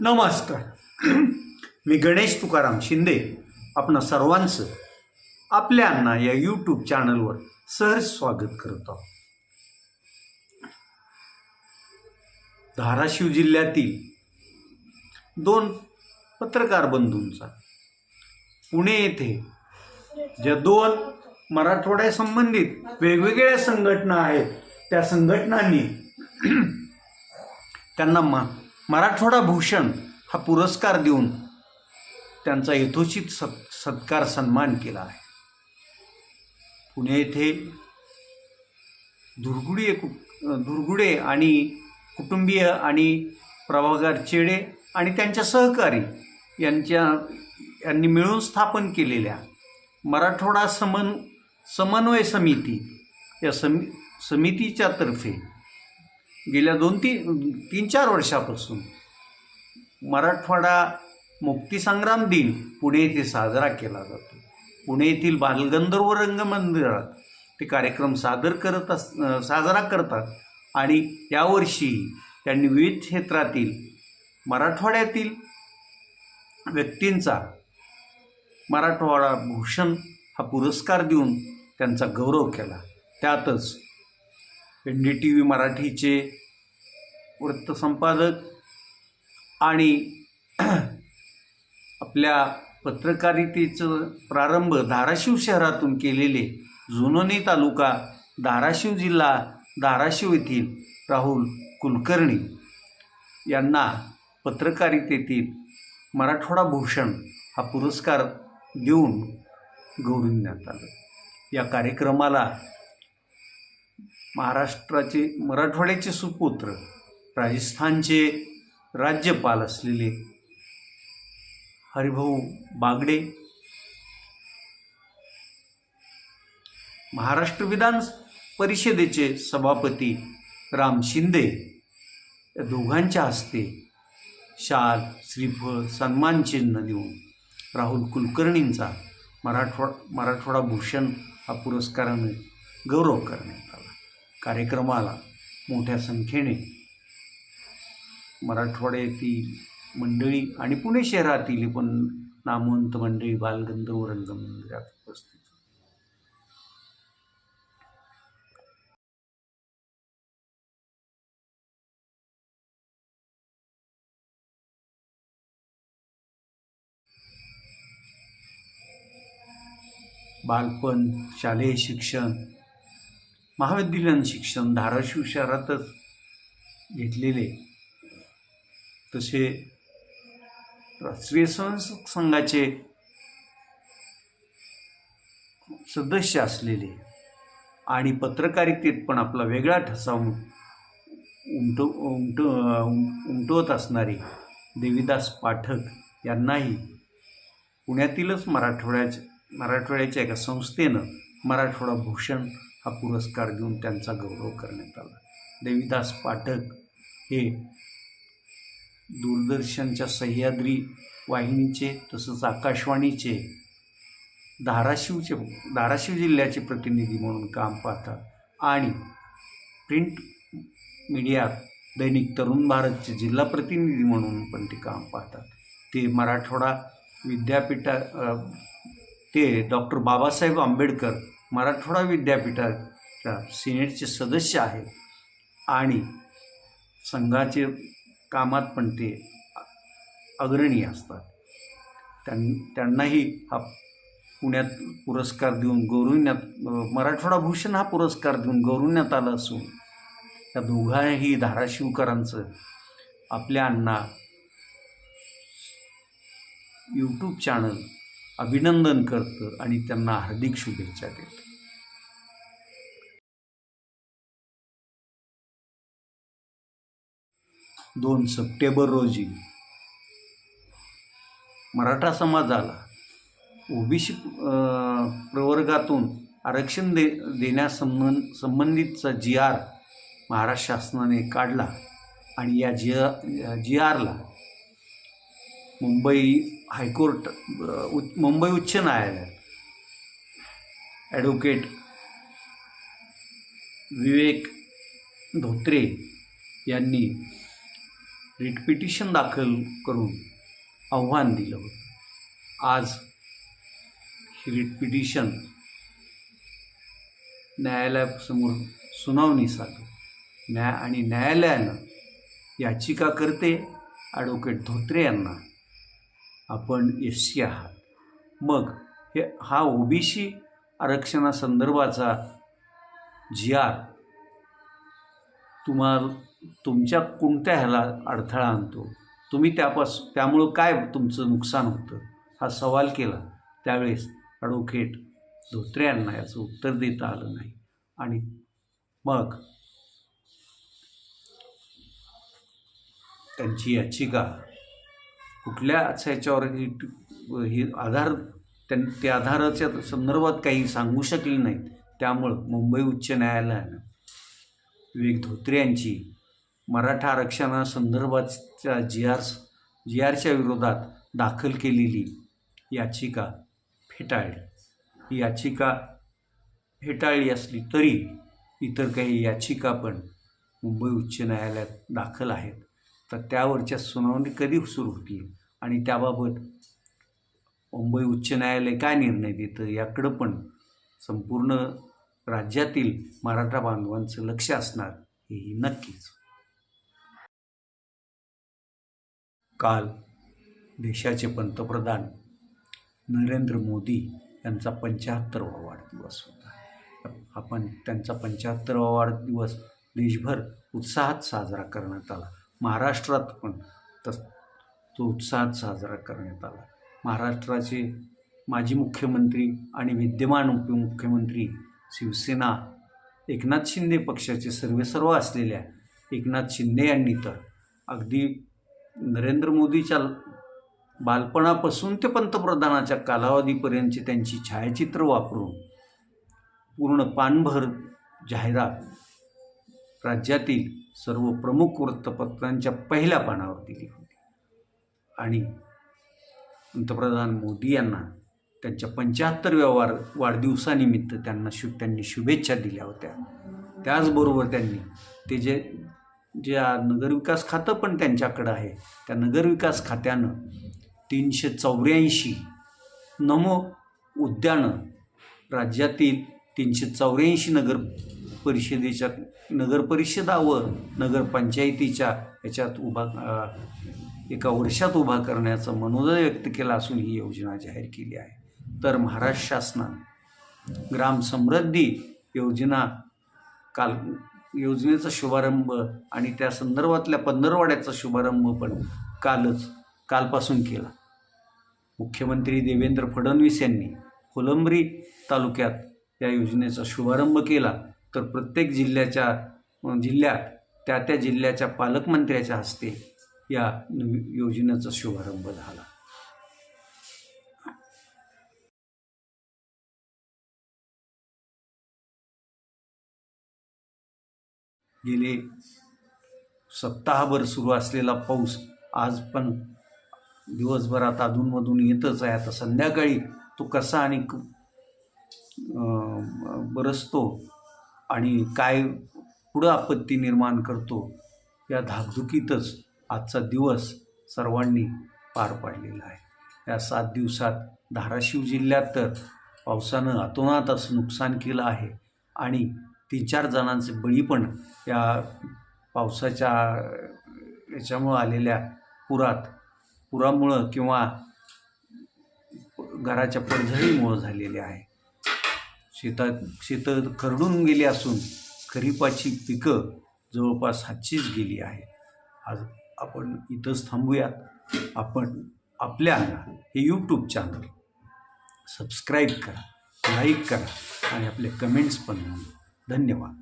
नमस्कार. मी गणेश तुकाराम शिंदे आपणा सर्वांचं आपल्या या यूट्यूब चॅनलवर सहज स्वागत करत आहोत. धाराशिव जिल्ह्यातील दोन पत्रकार बंधूंचा पुणे येथे ज्या दोन मराठवाड्या संबंधित वेगवेगळ्या संघटना आहेत त्या संघटनांनी त्यांना मा मराठवाडा भूषण हा पुरस्कार देऊन त्यांचा यथोचित सत् सत्कार सन्मान केला आहे. पुणे येथे दुर्गुडे कु दुर्गुडे आणि कुटुंबीय आणि प्रभागार चेडे आणि त्यांच्या सहकारी यांच्या यांनी मिळून स्थापन केलेल्या मराठवाडा समन समन्वय समिती या समी समितीच्या तर्फे गेल्या दोन तीन तीन चार वर्षापासून मराठवाडा मुक्तीसंग्राम दिन पुणे येथे साजरा केला जातो. पुणे येथील बालगंधर्व रंगमंदिरात ते कार्यक्रम सादर करत अस साजरा करतात आणि यावर्षी त्यांनी विविध क्षेत्रातील मराठवाड्यातील व्यक्तींचा मराठवाडा भूषण हा पुरस्कार देऊन त्यांचा गौरव केला. त्यातच एन डी टी व्ही मराठीचे वृत्तसंपादक आणि आपल्या पत्रकारितेचं प्रारंभ धाराशिव शहरातून केलेले जुनोनी तालुका धाराशिव जिल्हा धाराशिव येथील राहुल कुलकर्णी यांना पत्रकारितेतील मराठवाडा भूषण हा पुरस्कार देऊन गौरविण्यात आलं. या कार्यक्रमाला महाराष्ट्राचे मराठवाड्याचे सुपुत्र राजस्थानचे राज्यपाल असलेले हरिभाऊ बागडे महाराष्ट्र विधान परिषदेचे सभापती राम शिंदे या दोघांच्या हस्ते शाल श्रीफळ सन्मान चिन्ह देऊन राहुल कुलकर्णींचा मराठवा मराठवाडा भूषण हा पुरस्काराने गौरव करण्यात कार्यक्रमाला मोठ्या संख्येने मराठवाड्यातील मंडळी आणि पुणे शहरातील पण नामवंत मंडळी बालगंधर्व रंगमंदिरात उपस्थित बालपण शालेय शिक्षण महाविद्यालयीन शिक्षण धाराशिव शहरातच घेतलेले. तसे राष्ट्रीय स्वयंसेवक संघाचे सदस्य असलेले आणि पत्रकारितेत पण आपला वेगळा ठसा उमट उमट उमटवत असणारे देवीदास पाठक यांनाही पुण्यातीलच मराठवाड्याच्या मराठवाड्याच्या एका संस्थेनं मराठवाडा भूषण हा पुरस्कार देऊन त्यांचा गौरव करण्यात आला. देवीदास पाठक हे दूरदर्शनच्या सह्याद्री वाहिनीचे तसंच आकाशवाणीचे धाराशिवचे धाराशिव जिल्ह्याचे प्रतिनिधी म्हणून काम पाहतात. आणि प्रिंट मीडियात दैनिक तरुण भारतचे जिल्हा प्रतिनिधी म्हणून पण ते काम पाहतात. ते मराठवाडा विद्यापीठा ते डॉक्टर बाबासाहेब आंबेडकर मराठवाडा विद्यापीठाच्या सिनेटचे सदस्य आहेत आणि संघाचे कामात पण ते अग्रणी असतात. त्यां त्यांनाही हा पुण्यात पुरस्कार देऊन गौरविण्यात मराठवाडा भूषण हा पुरस्कार देऊन गौरविण्यात आला असून त्या दोघांही धाराशिवकरांचं आपल्या अण्णा यूट्यूब चॅनल अभिनंदन करतं आणि त्यांना हार्दिक शुभेच्छा देतं. दोन सप्टेंबर रोजी मराठा समाजाला ओबीसी प्रवर्गातून आरक्षण दे देण्यासंबंध संबंधितचा जी आर महाराष्ट्र शासनाने काढला आणि या जी जी आरला मुंबई हायकोर्ट अ, मुंबई उच्च न्यायालय ॲडव्होकेट विवेक धोत्रे यांनी रिट पिटिशन दाखल करून आव्हान दिलं होतं. आज ही रिट पिटिशन न्यायालयासमोर सुनावणीसाठी न्याय आणि न्यायालयानं याचिकाकर्ते ॲडव्होकेट धोत्रे यांना. आपण एस सी आहात. मग हे हा ओबीसी आरक्षणासंदर्भाचा जी आर तुम्हाला तुमच्या कोणत्या ह्याला अडथळा आणतो? तुम्ही त्यापास त्यामुळं काय तुमचं नुकसान होतं? हा सवाल केला. त्यावेळेस ॲडव्होकेट धोत्रे यांना याचं उत्तर देता आलं नाही. आणि मग त्यांची याचिका कुठल्याच ह्याच्यावर ही ही आधार त्यां त्या आधाराच्या संदर्भात काही सांगू शकले नाहीत. त्यामुळं मुंबई उच्च न्यायालयानं विवेक धोत्रे यांची मराठा आरक्षणासंदर्भातच्या जी आर जी आरच्या विरोधात दाखल केलेली याचिका फेटाळली. ही याचिका फेटाळली असली तरी इतर काही याचिका पण मुंबई उच्च न्यायालयात दाखल आहेत. तर त्यावरच्या सुनावणी कधी सुरू होतील? आणि त्याबाबत मुंबई उच्च न्यायालय काय निर्णय देतं? याकडं पण संपूर्ण राज्यातील मराठा बांधवांचं लक्ष असणार हेही नक्कीच. काल देशाचे पंतप्रधान नरेंद्र मोदी यांचा पंच्याहत्तरवा वाढदिवस होता. आपण त्यांचा पंच्याहत्तरवा वाढदिवस देशभर उत्साहात साजरा करण्यात आला. महाराष्ट्रात पण तस तो उत्साहात साजरा करण्यात आला. महाराष्ट्राचे माजी मुख्यमंत्री आणि विद्यमान उपमुख्यमंत्री शिवसेना एकनाथ शिंदे पक्षाचे सर्वेसर्व असलेल्या एकनाथ शिंदे यांनी तर अगदी नरेंद्र मोदीच्या बालपणापासून ते पंतप्रधानाच्या कालावधीपर्यंतची त्यांची छायाचित्र वापरून पूर्ण पानभर जाहिरात राज्यातील सर्व प्रमुख वृत्तपत्रांच्या पहिल्या पानावर दिली. होती आणि पंतप्रधान मोदी यांना त्यांच्या पंच्याहत्तरव्या वार वाढदिवसानिमित्त त्यांना शु त्यांनी शुभेच्छा दिल्या होत्या. त्याचबरोबर त्यांनी ते जे जे नगरविकास खातं पण त्यांच्याकडं आहे त्या नगरविकास खात्यानं तीनशे चौऱ्याऐंशी नमो उद्यानं राज्यातील तीनशे चौऱ्याऐंशी नगर परिषदेच्या नगरपरिषदावर व नगरपंचायतीच्या याच्यात उभा एका वर्षात उभा करण्याचा मनोदय व्यक्त केला असून ही योजना जाहीर केली आहे. तर महाराष्ट्र शासनाने ग्राम समृद्धी योजना काल योजनेचा शुभारंभ आणि त्या संदर्भातल्या पंधरवाड्याचा शुभारंभ पण कालच कालपासून केला. मुख्यमंत्री देवेंद्र फडणवीस यांनी कोलंबरी तालुक्यात या योजनेचा शुभारंभ केला. तर प्रत्येक जिल्ह्याच्या जिल्ह्यात त्या त्या जिल्ह्याच्या पालकमंत्र्याच्या हस्ते या योजनेचा शुभारंभ झाला. गेले सप्ताहभर सुरू असलेला पाऊस आज पण दिवसभरात अधूनमधून येतच आहे. आता संध्याकाळी तो कसा आणि बरसतो आणि काय पुढं आपत्ती निर्माण करतो या धाकधुकीतच आजचा दिवस सर्वांनी पार पाडलेला आहे. या सात दिवसात धाराशिव जिल्ह्यात तर पावसानं अतोनात असं नुकसान केलं आहे आणि तीन चार जणांचे बळी पण या पावसाच्या याच्यामुळं आलेल्या पुरात पुरामुळं किंवा घराच्या पडझडीमुळं झालेले आहे शेतात शेतं खरडून गेली असून खरीपाची पिकं जवळपास हातचीच गेली आहे आज आपण इथंच थांबूयात. आपण आपल्या हे यूट्यूब चॅनल सबस्क्राईब करा लाईक करा आणि आपले कमेंट्स पण धन्यवाद.